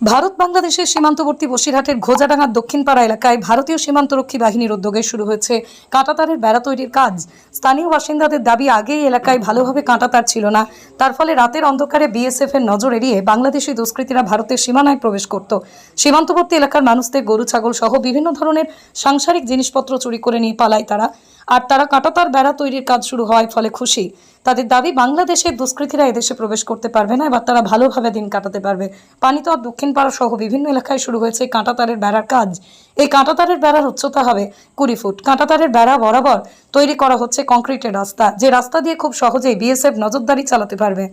ভারত বাংলাদেশের সীমান্তবর্তী বসিরহাটের ঘোজাডাঙ্গার দক্ষিণপাড়া এলাকায় ভারতীয় সীমান্তরক্ষী বাহিনীর উদ্যোগে শুরু হয়েছে কাঁটাতারের বেড়া তৈরির কাজ। স্থানীয় বাসিন্দাদের দাবি আগেই এলাকায় ভালোভাবে কাঁটাতার ছিল না। তার ফলে রাতের অন্ধকারে বিএসএফ এর নজর এড়িয়ে বাংলাদেশি দুষ্কৃতীরা ভারতের সীমানায় প্রবেশ করত। সীমান্তবর্তী এলাকার মানুষদের গরু, ছাগল সহ বিভিন্ন ধরনের সাংসারিক জিনিসপত্র চুরি করে নিয়ে পালায় তারা। আর তারা কাঁটাতার বেড়া তৈরির কাজ শুরু হওয়ায় ফলে খুশি। তাদের দাবি, বাংলাদেশের দুষ্কৃতীরা এদেশে প্রবেশ করতে পারবে না, এবার তারা ভালোভাবে দিন কাটাতে পারবে। পানিতর দক্ষিণ পাড়া সহ বিভিন্ন এলাকায় শুরু হয়েছে কাঁটাতারের বেড়ার কাজ। এই কাঁটাতারের বেড়ার উচ্চতা হবে কুড়ি ফুট। কাঁটাতারের বেড়া বরাবর তৈরি করা হচ্ছে কংক্রিটের রাস্তা, যে রাস্তা দিয়ে খুব সহজেই বিএসএফ নজরদারি চালাতে পারবে।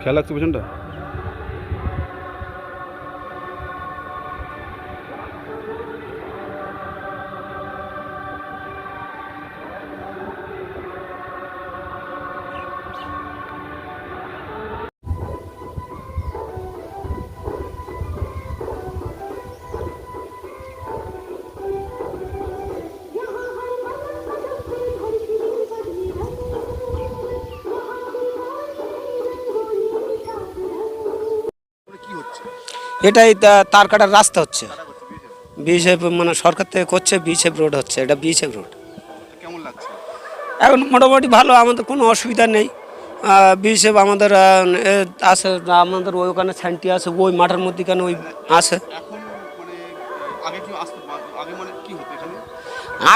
খেয়াল লাগছে পেছনটা? এটাই তার কাটার রাস্তা হচ্ছে। বিএসএফ মানে সরকার থেকে করছে বিএসএফ রোড হচ্ছে এটা বিএসএফ রোড কেমন লাগছে? এখন মোটামুটি ভালো আমাদের কোনো অসুবিধা নেই। বিএসএফ আমাদের আছে আমাদের ওই ওখানে ছানটি আছে ওই মাঠের মধ্যে মধ্যেখানে ওই আছে। মানে মানে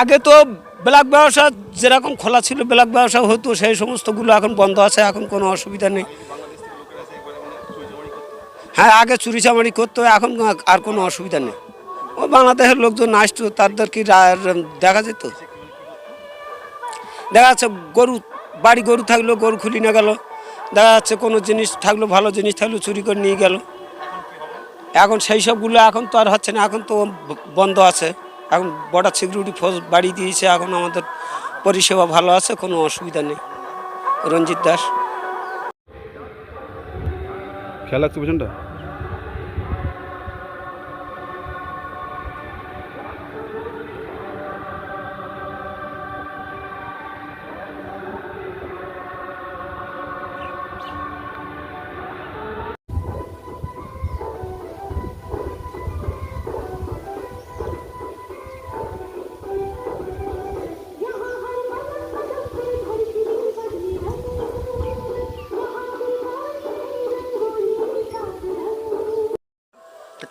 আগে তো ব্ল্যাক ব্যবসা যেরকম খোলা ছিল ব্ল্যাক ব্যবসা হতো সেই সমস্তগুলো এখন বন্ধ আছে এখন কোনো অসুবিধা নেই। হ্যাঁ আগে চুরি চামারি করতো, এখন আর কোনো অসুবিধা নেই। ও বাংলাদেশের লোকজন আসতো তাদের কি দেখা যেত দেখা যাচ্ছে গরু, বাড়ি গরু থাকল, গরু খুলি না গেল। দেখা যাচ্ছে কোনো জিনিস থাকল, ভালো জিনিস থাকল, চুরি করে নিয়ে গেল। এখন সেই সবগুলো এখন তো আর হচ্ছে না, এখন তো বন্ধ আছে। এখন বর্ডার সিকিউরিটি ফোর্স বাড়িয়ে দিয়েছে, এখন আমাদের পরিষেবা ভালো আছে, কোনো অসুবিধা নেই। রঞ্জিত দাস। খেয়াল লাগছে পেছনটা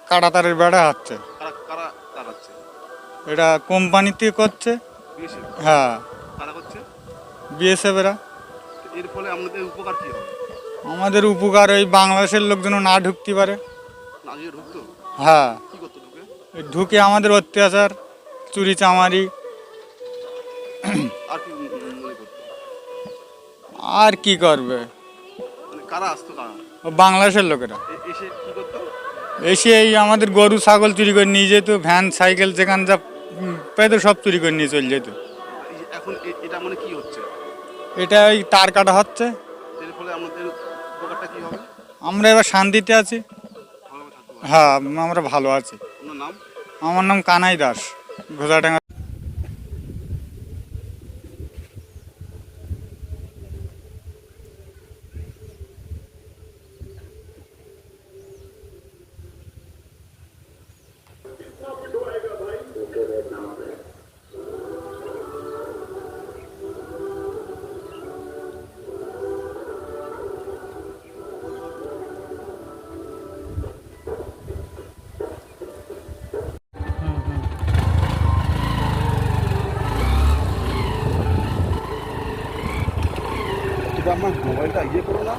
কাটাতারের বেড়া হচ্ছে এটা কোম্পানিতে করছে। হ্যাঁ। বিএসএফেরা। এর ফলে আমাদের উপকার কি হবে? আমাদের উপকার ওই বাংলাদেশের লোকজন না ঢুকতে পারে। হ্যাঁ। ঢুকে? আমাদের অত্যাচার চুরি চামারি। আর কি করবে? মানে বাংলাদেশের লোকেরা। এসে কি করতো? এসে এই আমাদের গরু ছাগল চুরি করে নিয়ে যেত ভ্যান সাইকেল যেখান যা পেতো সব চুরি করে নিয়ে চলে যেত। এখন এটা মানে কি হচ্ছে? এটা ওই তার কাটা হচ্ছে। আমরা এবার শান্তিতে আছি। হ্যাঁ আমরা ভালো আছি। আমার নাম কানাই দাস ঘোষাডাঙ্গা মোবাইলটা ইয়ে করো না